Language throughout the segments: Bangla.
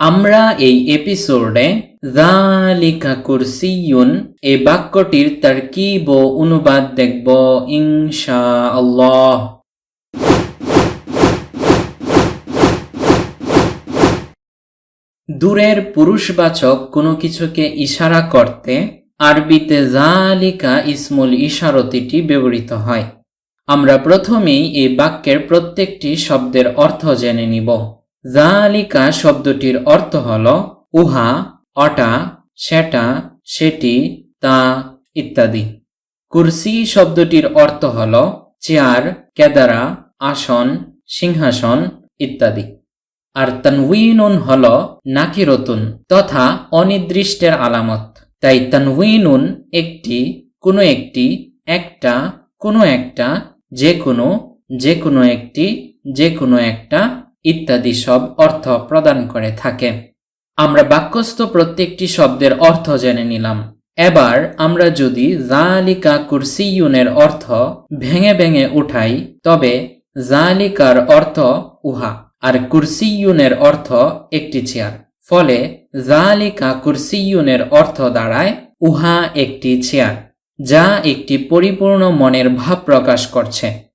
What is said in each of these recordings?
আমরা এই এপিসোডে জালিকা কুরসিয়ুন এই বাক্যটির তারকিব ও অনুবাদ দেখব ইনশা আল্লাহ দূরের পুরুষবাচক কোনো কিছুকে ইশারা করতে আরবিতে জালিকা ইসমুল ইশারতিটি ব্যবহৃত হয়। আমরা প্রথমেই এই বাক্যের প্রত্যেকটি শব্দের অর্থ জেনে নিব। জালিকা শব্দটির অর্থ হল উহা, অটা, সেটা, সেটি, তা, ইত্যাদি। কুরসি শব্দটির অর্থ হল চেয়ার, কেদারা, আসন, সিংহাসন, ইত্যাদি। আর তানউইনুন হল নাকিরতুন তথা অনির্দিষ্টের আলামত। তাই তানউইনুন একটি, কোনো একটি, একটা, কোনো একটা যে কোনো যে কোনো একটি যে কোনো একটা ইত্যাদি সব অর্থ প্রদান করে থাকে। আমরা বাক্যস্থ প্রত্যেকটি শব্দের অর্থ জেনে নিলাম। এবার আমরা যদি জালিকা কুরসিয়ুনের অর্থ ভেঙে ভেঙে উঠাই, তবে জালিকার অর্থ উহা, আর কুরসিয়ুনের অর্থ একটি চেয়ার। ফলে জালিকা কুরসিয়ুনের অর্থ দাঁড়ায় উহা একটি চেয়ার, যা একটি পরিপূর্ণ মনের ভাব প্রকাশ করছে।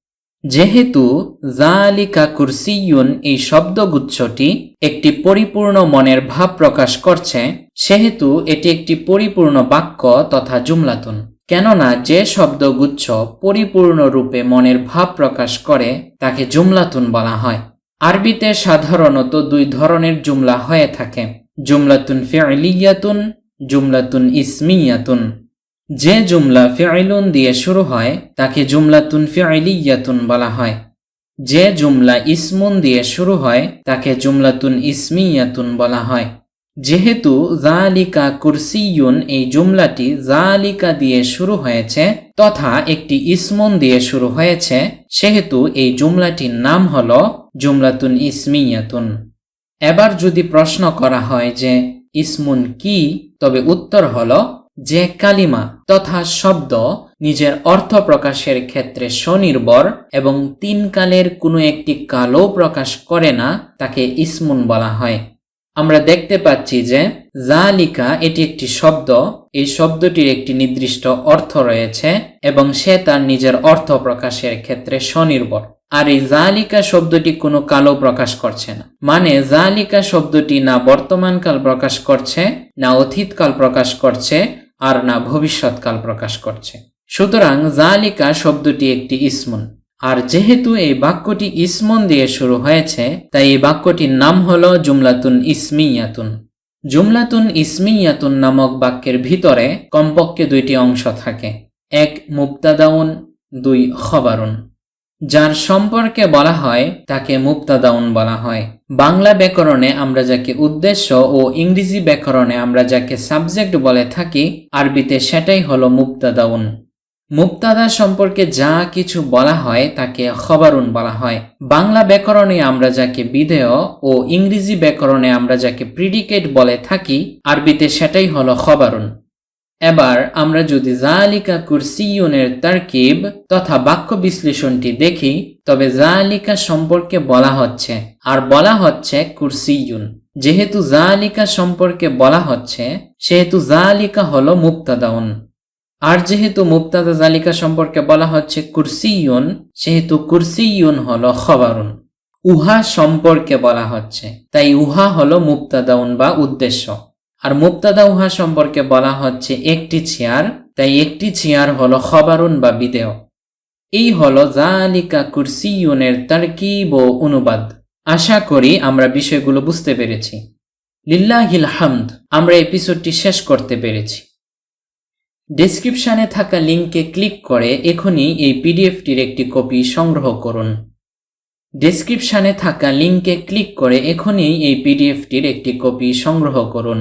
যেহেতু জালিকা কুরসিয়ুন এই শব্দগুচ্ছটি একটি পরিপূর্ণ মনের ভাব প্রকাশ করছে, সেহেতু এটি একটি পরিপূর্ণ বাক্য তথা জুমলাতুন। কেননা যে শব্দগুচ্ছ পরিপূর্ণ রূপে মনের ভাব প্রকাশ করে, তাকে জুমলাতুন বলা হয়। আরবিতে সাধারণত দুই ধরনের জুমলা হয়ে থাকে। জুমলাতুন ফিলিয়াতুন জুমলাতুন ইসমিয়াতুন। যে জুমলা ফিআইলুন দিয়ে শুরু হয়, তাকে জুমলাতুন ফিআইলিয়াতুন বলা হয়। যে জুমলা ইসমুন দিয়ে শুরু হয়, তাকে জুমলাতুন ইসমিয়াতুন বলা হয়। যেহেতু জালিকা কুরসিয়ুন এই জুমলাটি জালিকা দিয়ে শুরু হয়েছে, তথা একটি ইসমুন দিয়ে শুরু হয়েছে, সেহেতু এই জুমলাটির নাম হল জুমলাতুন ইসমিয়াতুন। এবার যদি প্রশ্ন করা হয় যে, ইসমুন কি? তবে উত্তর হলো যে কালিমা তথা শব্দ নিজের অর্থ প্রকাশের ক্ষেত্রে স্বনির্ভর এবং তিন কালের কোনো একটি কালও প্রকাশ করে না, তাকে ইসমুন বলা হয়। আমরা দেখতে পাচ্ছি যে, জালিকা এটি একটি শব্দ, এই শব্দটির একটি নির্দিষ্ট অর্থ রয়েছে এবং সে তার নিজের অর্থ প্রকাশের ক্ষেত্রে স্বনির্ভর। আর এই জালিকা শব্দটি কোনো কালও প্রকাশ করছে না। মানে জালিকা শব্দটি না বর্তমানকাল প্রকাশ করছে, না অতীতকাল প্রকাশ করছে আর না ভবিষ্যৎকাল প্রকাশ করছে। সুতরাং জালিকা শব্দটি একটি ইসমুন। আর যেহেতু এই বাক্যটি ইসমন দিয়ে শুরু হয়েছে, তাই এই বাক্যটির নাম হল জুমলাতুন ইসমিয়াতুন। জুমলাতুন ইসমিয়াতুন নামক বাক্যের ভিতরে কমপক্ষে দুইটি অংশ থাকে। এক মুক্তাদাউন দুই খবরুন। যার সম্পর্কে বলা হয়, তাকে মুক্তাদাউন বলা হয়। বাংলা ব্যাকরণে আমরা যাকে উদ্দেশ্য ও ইংরেজি ব্যাকরণে আমরা যাকে সাবজেক্ট বলে থাকি, আরবিতে সেটাই হলো মুক্তাদাউন। মুক্তাদা সম্পর্কে যা কিছু বলা হয়, তাকে খবরুন বলা হয়। বাংলা ব্যাকরণে আমরা যাকে বিধেয় ও ইংরেজি ব্যাকরণে আমরা যাকে প্রিডিকেট বলে থাকি, আরবিতে সেটাই হলো খবরুন। এবার আমরা যদি জালিকা কুরসিয়ুনের তারকিব তথা বাক্য বিশ্লেষণটি দেখি, তবে জালিকা সম্পর্কে বলা হচ্ছে, আর বলা হচ্ছে কুরসিয়ুন। যেহেতু জালিকা সম্পর্কে বলা হচ্ছে, সেহেতু জালিকা হলো মুক্তাদাউন আর যেহেতু মুক্তাদা জালিকা সম্পর্কে বলা হচ্ছে কুরসিয়ুন, সেহেতু কুরসিয়ুন হলো খবরুন। উহা সম্পর্কে বলা হচ্ছে, তাই উহা হলো মুক্তাদাউন বা উদ্দেশ্য। আর মুক্তাদা উহা সম্পর্কে বলা হচ্ছে একটি চেয়ার তাই একটি চেয়ার হলো খবরুন বা বিদেয় এই হলো জালিকা কুরসিয়ুনের তারকিব ও অনুবাদ। আশা করি আমরা বিষয়গুলো বুঝতে পেরেছি। লিল্লাহিল হামদ, আমরা এপিসোডটি শেষ করতে পেরেছি। ডেসক্রিপশনে থাকা লিঙ্কে ক্লিক করে এখনই এই পিডিএফটির একটি কপি সংগ্রহ করুন। ডেসক্রিপশনে থাকা লিঙ্কে ক্লিক করে এখনই এই পিডিএফটির একটি কপি সংগ্রহ করুন।